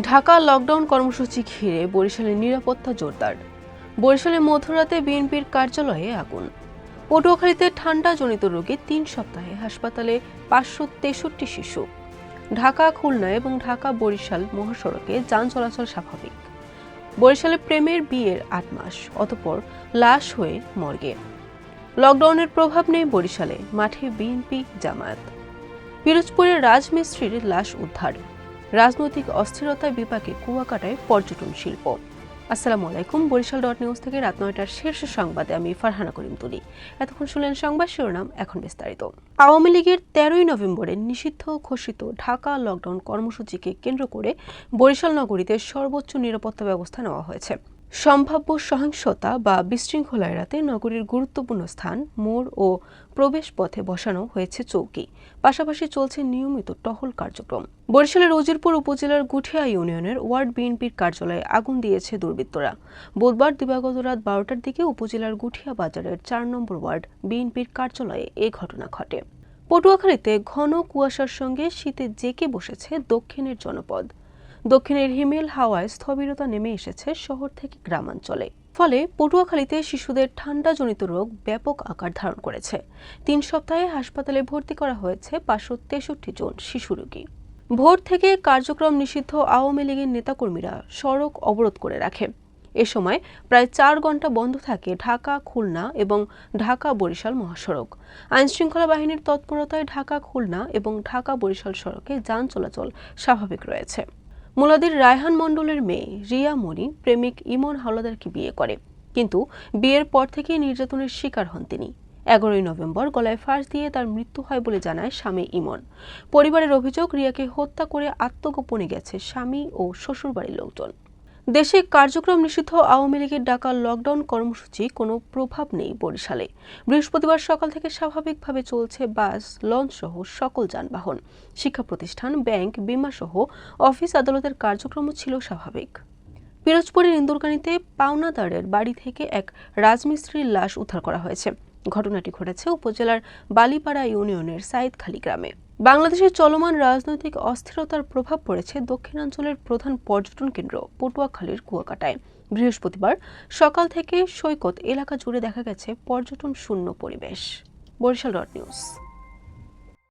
Dhaka lockdown কর্মসূচি ঘিরে বরিশালের নিরাপত্তা জোরদার। বরিশালে মধ্যরাতে বিএনপির কার্যালয়ে আগুন। পটুয়াখালীতে ঠান্ডাজনিত রোগে তিন সপ্তাহে হাসপাতালে পাঁচশো তেষট্টি শিশু। ঢাকা, খুলনা এবং ঢাকা, বরিশাল মহাসড়কে যান চলাচল স্বাভাবিক। বরিশালে প্রেমের বিয়ের আট মাস, অতপর লাশ হয়ে মর্গে। লকডাউনের প্রভাব নেই বরিশালে, মাঠে বিএনপি জামায়াত। পিরোজপুরের রাজমিস্ত্রির লাশ উদ্ধার। রাজনৈতিক অস্থিরতার বিপাকে কুয়াকাটায় পর্যটন শিল্প। আসসালামু আলাইকুম, বরিশাল ডট নিউজ থেকে রাত নয়টার শীর্ষ সংবাদে আমি ফারহানা করিম তুলি। এতক্ষণ শুনলেন সংবাদ শিরোনাম, এখন বিস্তারিত। আওয়ামী লীগের তেরোই নভেম্বরে নিষিদ্ধ ঘোষিত ঢাকা লকডাউন কর্মসূচিকে কেন্দ্র করে বরিশাল নগরীতে সর্বোচ্চ নিরাপত্তা ব্যবস্থা নেওয়া হয়েছে। সম্ভাব্য সহিংসতা বা বিশৃঙ্খলা এড়াতে নগরীর গুরুত্বপূর্ণ স্থান, মোড় ও প্রবেশ পথে বসানো হয়েছে চৌকি। পাশাপাশি চলছে নিয়মিত টহল কার্যক্রম। বরিশালের উজিরপুর উপজেলার গুঠিয়া ইউনিয়নের ওয়ার্ড বিএনপির কার্যালয়ে আগুন দিয়েছে দুর্বৃত্তরা। বুধবার দিবাগত রাত বারোটার দিকে উপজেলার গুঠিয়া বাজারের চার নম্বর ওয়ার্ড বিএনপির কার্যালয়ে এ ঘটনা ঘটে। পটুয়াখালীতে ঘন কুয়াশার সঙ্গে শীতে জেকে বসেছে দক্ষিণের জনপদ। দক্ষিণের হিমেল হাওয়ায় স্থবিরতা নেমে এসেছে শহর থেকে গ্রামাঞ্চলে। ফলে পটুয়াখালীতে শিশুদের ঠান্ডাজনিত রোগ ব্যাপক আকার ধারণ করেছে। তিন সপ্তাহে হাসপাতালে ভর্তি করা হয়েছে পাঁচশো তেষট্টি জন শিশু রোগী। ভোর থেকে কার্যক্রম নিষিদ্ধ আওয়ামী লীগের নেতাকর্মীরা সড়ক অবরোধ করে রাখে। এ সময় প্রায় চার ঘণ্টা বন্ধ থাকে ঢাকা, খুলনা এবং ঢাকা বরিশাল মহাসড়ক। আইনশৃঙ্খলা বাহিনীর তৎপরতায় ঢাকা, খুলনা এবং ঢাকা বরিশাল সড়কে যান চলাচল স্বাভাবিক রয়েছে। মুলাদির রায়হান মণ্ডলের মেয়ে রিয়া মনি, প্রেমিক ইমন হাওলাদারকে বিয়ে করে। কিন্তু বিয়ের পর থেকেই নির্যাতনের শিকার হন তিনি। এগারোই নভেম্বর গলায় ফাঁস দিয়ে তার মৃত্যু হয় বলে জানায় স্বামী ইমন। পরিবারের অভিযোগ, রিয়াকে হত্যা করে আত্মগোপনে গেছে স্বামী ও শ্বশুরবাড়ির লোকজন। দেশে কার্যক্রম নিষিদ্ধ, আওয়ামী লীগের ডাকা লকডাউন কর্মসূচি কোনো প্রভাব নেই বরিশালে। বৃহস্পতিবার সকাল থেকে স্বাভাবিকভাবে চলছে বাস, লঞ্চ সহ সকল যানবাহন। শিক্ষা প্রতিষ্ঠান, ব্যাংক, বিমা সহ অফিস আদালতের কার্যক্রমও ছিল স্বাভাবিক। পিরোজপুরের ইন্দুরকানিতে পাওনাদারের বাড়ি থেকে এক রাজমিস্ত্রির লাশ উদ্ধার করা হয়েছে। ঘটনাটি ঘটেছে উপজেলার বালিপাড়া ইউনিয়নের সাইদখালী গ্রামে। বাংলাদেশের চলমান রাজনৈতিক অস্থিরতার প্রভাব পড়েছে দক্ষিণাঞ্চলের প্রধান পর্যটন কেন্দ্র পটুয়াখালীর কুয়াকাটায়। বৃহস্পতিবার সকাল থেকে সৈকত এলাকা জুড়ে দেখা গেছে পর্যটন শূন্য পরিবেশ। Barishal dot news.